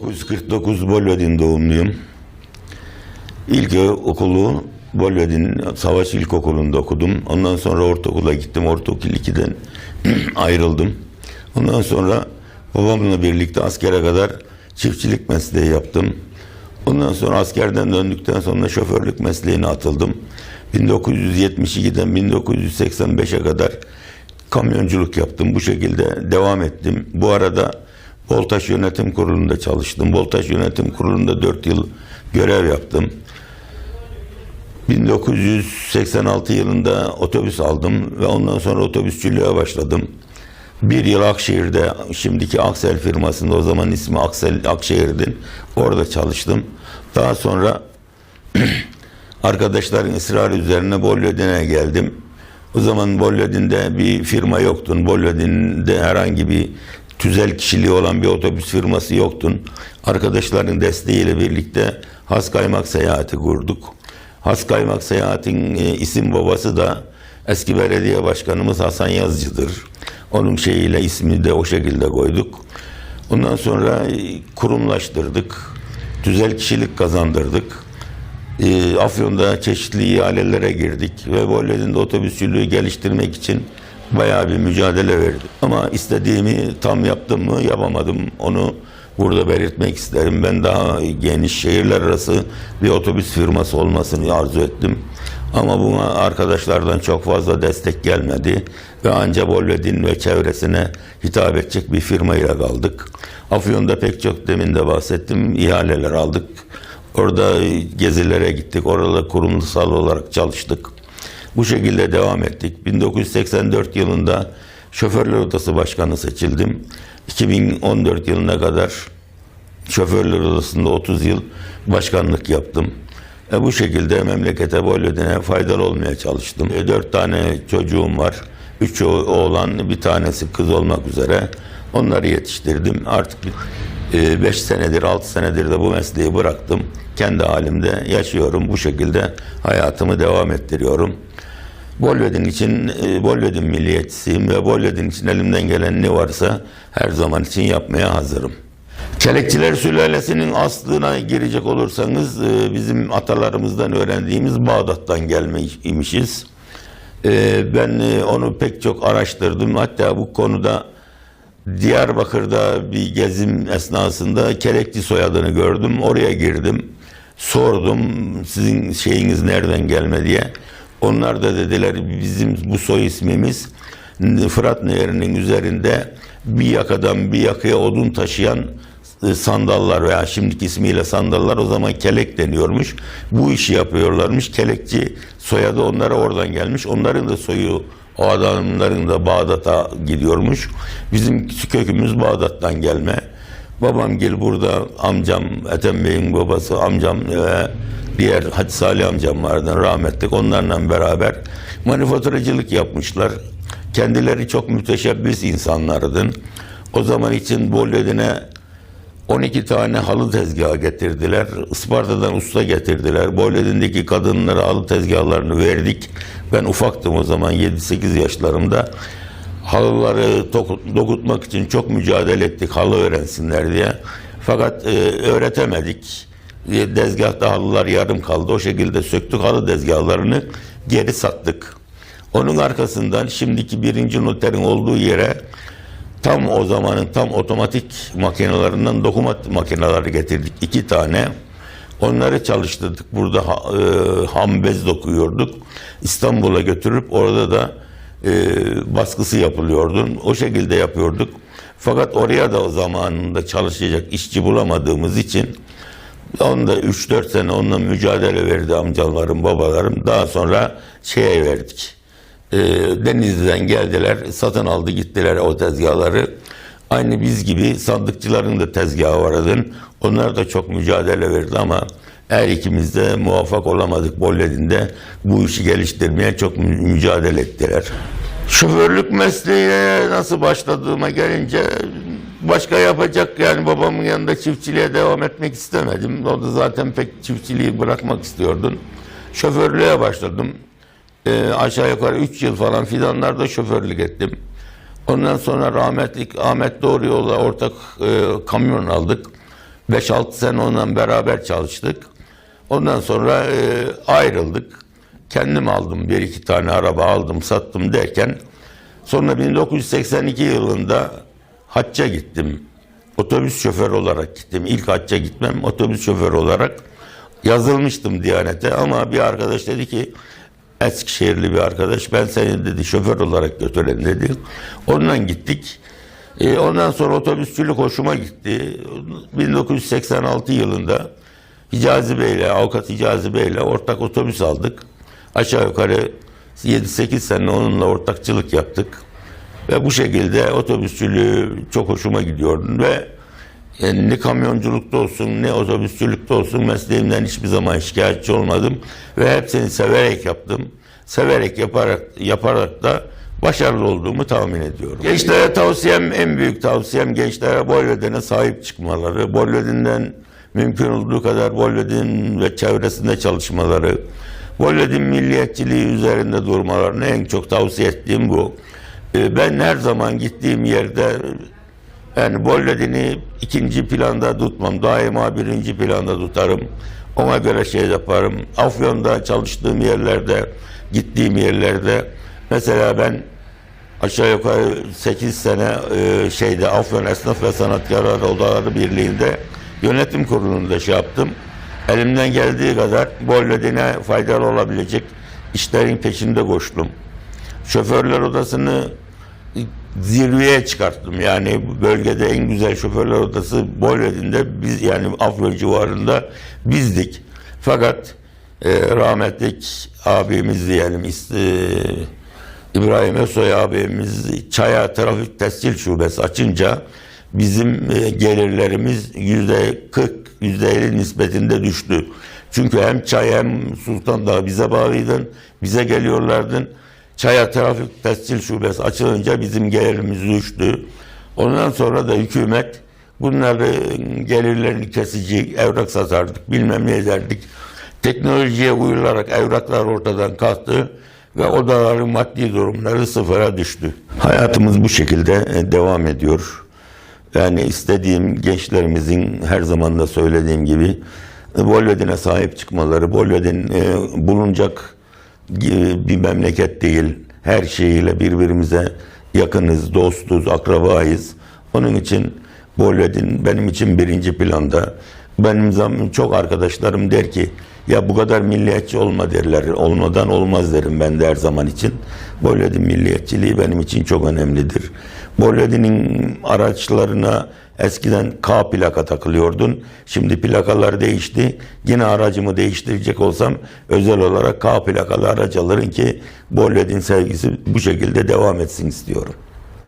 1949 Bolvedin doğumluyum. İlk okulu Bolvedin Savaş İlkokulu'nda okudum. Ondan sonra ortaokula gittim. Ortaokul 2'den ayrıldım. Ondan sonra babamla birlikte askere kadar çiftçilik mesleği yaptım. Ondan sonra askerden döndükten sonra şoförlük mesleğine atıldım. 1972'den 1985'e kadar kamyonculuk yaptım. Bu şekilde devam ettim. Bu arada Boltaş Yönetim Kurulu'nda çalıştım. Boltaş Yönetim Kurulu'nda 4 yıl görev yaptım. 1986 yılında otobüs aldım ve ondan sonra otobüsçülüğe başladım. Bir yıl Akşehir'de, şimdiki Aksel firmasında, o zaman ismi Aksel Akşehir'di. Orada çalıştım. Daha sonra arkadaşların ısrarı üzerine Bolyodin'e geldim. O zaman Bolyodin'de bir firma yoktu. Bolyodin'de herhangi bir tüzel kişiliği olan bir otobüs firması yoktu. Arkadaşların desteğiyle birlikte Has Kaymak Seyahati kurduk. Has Kaymak Seyahat'in e, isim babası da eski belediye başkanımız Hasan Yazıcı'dır. Onun şeyiyle ismini de o şekilde koyduk. Ondan sonra e, kurumlaştırdık. Tüzel kişilik kazandırdık. E, Afyon'da çeşitli ihalelere girdik ve Bolledin'de otobüsçülüğü geliştirmek için bayağı bir mücadele verdik. Ama istediğimi tam yaptım mı yapamadım. Onu burada belirtmek isterim. Ben daha geniş şehirler arası bir otobüs firması olmasını arzu ettim. Ama buna arkadaşlardan çok fazla destek gelmedi ve ancak Bolvedin ve çevresine hitap edecek bir firmayla kaldık. Afyon'da pek çok demin de bahsettim ihaleler aldık. Orada gezilere gittik. Orada kurumsal olarak çalıştık. Bu şekilde devam ettik. 1984 yılında Şoförler Odası Başkanı seçildim. 2014 yılına kadar Şoförler Odası'nda 30 yıl başkanlık yaptım. E bu şekilde memlekete Bolvedin'e faydalı olmaya çalıştım. E, dört tane çocuğum var. Üç oğlan, bir tanesi kız olmak üzere. Onları yetiştirdim. Artık e, beş senedir, altı senedir de bu mesleği bıraktım. Kendi halimde yaşıyorum. Bu şekilde hayatımı devam ettiriyorum. Bolvedin için, e, Bolvedin milliyetçisiyim ve Bolvedin için elimden gelen ne varsa her zaman için yapmaya hazırım. Çelekçiler sülalesinin aslına girecek olursanız e, bizim atalarımızdan öğrendiğimiz Bağdat'tan gelmişiz. E, Ben e, onu pek çok araştırdım. Hatta bu konuda Diyarbakır'da bir gezim esnasında Kelekçi soyadını gördüm. Oraya girdim. Sordum sizin şeyiniz nereden gelme diye. Onlar da dediler bizim bu soy ismimiz Fırat Nehri'nin üzerinde bir yakadan bir yakaya odun taşıyan e, sandallar veya şimdiki ismiyle sandallar o zaman kelek deniyormuş. Bu işi yapıyorlarmış. Kelekçi soyadı onlara oradan gelmiş. Onların da soyu o adamların da Bağdat'a gidiyormuş. Bizim kökümüz Bağdat'tan gelme. Babam gel burada amcam Ethem Bey'in babası amcam ve diğer Hacı Salih amcam vardı rahmetlik. Onlarla beraber manifaturacılık yapmışlar. Kendileri çok müteşebbis insanlardın. O zaman için Bolvedin'e 12 tane halı tezgahı getirdiler. Isparta'dan usta getirdiler. Bolvedin'deki kadınlara halı tezgahlarını verdik. Ben ufaktım o zaman 7-8 yaşlarımda. Halıları dokutmak için çok mücadele ettik halı öğrensinler diye. Fakat e, öğretemedik. Dezgahta halılar yarım kaldı. O şekilde söktük halı tezgahlarını geri sattık. Onun arkasından şimdiki birinci noterin olduğu yere tam o zamanın tam otomatik makinelerinden dokuma makineleri getirdik. iki tane. Onları çalıştırdık. Burada e, ham bez dokuyorduk. İstanbul'a götürüp orada da e, baskısı yapılıyordu. O şekilde yapıyorduk. Fakat oraya da o zamanında çalışacak işçi bulamadığımız için onda 3-4 sene onunla mücadele verdi amcalarım, babalarım. Daha sonra şeye verdik. E, Denizli'den geldiler, satın aldı gittiler o tezgahları. Aynı biz gibi sandıkçıların da tezgahı vardı. Onlar da çok mücadele verdi ama her ikimiz de muvaffak olamadık Bolledin'de. Bu işi geliştirmeye çok mü- mücadele ettiler. Şoförlük mesleğine nasıl başladığıma gelince başka yapacak yani babamın yanında çiftçiliğe devam etmek istemedim. O da zaten pek çiftçiliği bırakmak istiyordun. Şoförlüğe başladım. Ee, aşağı yukarı 3 yıl falan fidanlarda şoförlük ettim. Ondan sonra rahmetlik Ahmet Doğru Yol'a ortak e, kamyon aldık. 5-6 sene onunla beraber çalıştık. Ondan sonra e, ayrıldık. Kendim aldım bir iki tane araba aldım sattım derken sonra 1982 yılında hacca gittim. Otobüs şoförü olarak gittim. İlk hacca gitmem otobüs şoförü olarak yazılmıştım Diyanet'e ama bir arkadaş dedi ki Eskişehirli bir arkadaş ben seni dedi şoför olarak götüren dedi. Ondan gittik. E, ondan sonra otobüsçülük hoşuma gitti. 1986 yılında Hicazi Bey'le, avukat Hicazi Bey'le ortak otobüs aldık. Aşağı yukarı 7-8 sene onunla ortakçılık yaptık. Ve bu şekilde otobüsçülüğü çok hoşuma gidiyordu ve yani ne kamyonculukta olsun ne otobüsçülükte olsun mesleğimden hiçbir zaman şikayetçi olmadım ve hepsini severek yaptım. Severek yaparak yaparak da başarılı olduğumu tahmin ediyorum. Gençlere tavsiyem en büyük tavsiyem gençlere Bolvedin'e sahip çıkmaları. Bolvedin'den mümkün olduğu kadar Bolvedin ve çevresinde çalışmaları. Bolvedin milliyetçiliği üzerinde durmalarını en çok tavsiye ettiğim bu. Ee, Ben her zaman gittiğim yerde yani Bolvedin'i ikinci planda tutmam. Daima birinci planda tutarım. Ona göre şey yaparım. Afyon'da çalıştığım yerlerde, gittiğim yerlerde mesela ben aşağı yukarı 8 sene e, şeyde Afyon Esnaf ve Sanatkarlar Odaları Birliği'nde yönetim kurulunda şey yaptım. Elimden geldiği kadar Bolvedin'e faydalı olabilecek işlerin peşinde koştum. Şoförler odasını zirveye çıkarttım. Yani bölgede en güzel şoförler odası Bolvedin'de biz yani Afyon civarında bizdik. Fakat e, rahmetlik abimiz diyelim e, İbrahim Özsoy abimiz Çaya Trafik Tescil Şubesi açınca bizim e, gelirlerimiz yüzde 40, yüzde 50 nispetinde düştü. Çünkü hem Çay hem Sultan Dağı bize bağlıydın, bize geliyordun. Çaya Trafik Tescil Şubesi açılınca bizim gelirimiz düştü. Ondan sonra da hükümet bunları gelirlerini kesici evrak satardık, bilmem ne ederdik. Teknolojiye uyularak evraklar ortadan kalktı ve odaların maddi durumları sıfıra düştü. Hayatımız bu şekilde e, devam ediyor. Yani istediğim gençlerimizin her zaman da söylediğim gibi Bolvedin'e sahip çıkmaları, Bolvedin e, bulunacak bir memleket değil. Her şeyiyle birbirimize yakınız, dostuz, akrabayız. Onun için Bolvedin benim için birinci planda. Benim zam çok arkadaşlarım der ki ya bu kadar milliyetçi olma derler. Olmadan olmaz derim ben de her zaman için. Bolvedin milliyetçiliği benim için çok önemlidir. Bolvedin'in araçlarına eskiden K plaka takılıyordun. Şimdi plakalar değişti. Yine aracımı değiştirecek olsam özel olarak K plakalı araç alırım ki Bolvedin sevgisi bu şekilde devam etsin istiyorum.